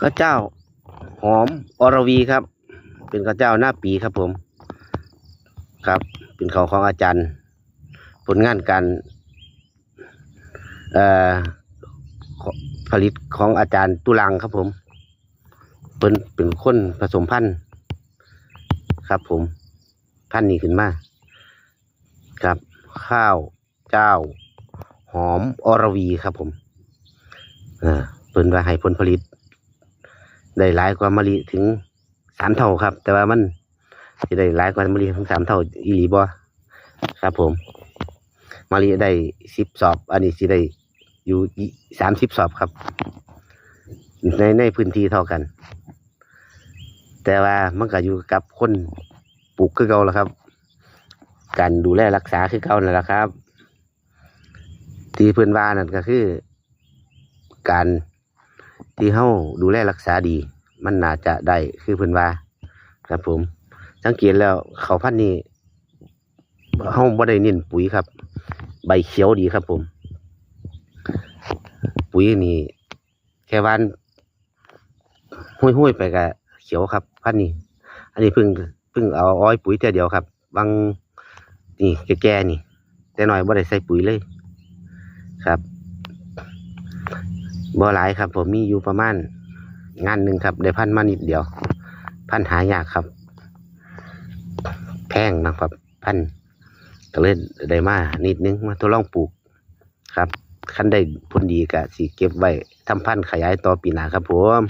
ข้าวเจ้า หอมอรวีครับ เป็นข้าวเจ้าหน้าปีครับผม ครับ เป็นเขาของอาจารย์ ผลงานการเอ่อผลิตของอาจารย์ตุลังครับผม เป็นเป็นคนผสมพันธุ์ครับผม พันธุ์นี้ขึ้นมาครับ ข้าวเจ้า หอมอรวีครับผม อ่าเพิ่นว่าให้ผลผลิต ได้หลายกว่ามะลิถึงสามเท่าครับ แต่ว่ามันจะได้หลายกว่ามะลิถึงสามเท่าอีหลีบ่ครับ ผมมะลิได้สิบสอบ อันนี้สิได้อยู่สามสิบสอบครับ ในในพื้นที่เท่ากัน แต่ว่ามันก็อยู่กับคนปลูกคือเก่าแล้วครับ การดูแลรักษาคือเก่านั่นแหละครับ ที่เพื่อนว่านั่นก็คือ การ ที่เฮาดูแลรักษาดี มันน่าจะได้คือเพิ่นว่า ครับผม สังเกตแล้วเขาพันธุ์นี้เฮาบ่ได้เน้นปุ๋ยครับ ใบเขียวดีครับผม ปุ๋ยนี่แค่วานห้วยๆไปก็เขียวครับ พันนี้ อันนี้เพิ่งเพิ่งเอาอ้อยปุ๋ยแต่เดียวครับ บางนี่แก่ๆนี่ แต่หน่อยบ่ได้ใส่ปุ๋ยเลย ครับ บ่หลายครับ ผมมีอยู่ประมาณงานหนึ่งครับได้พันมานิดเดียว พันหายากครับ แพงนะครับ พันก็เลยได้มานิดนึงมาทดลองปลูกครับขั้นได้ผลดีกะสิเก็บไว้ทำพันขยายต่อปีหน้าครับผม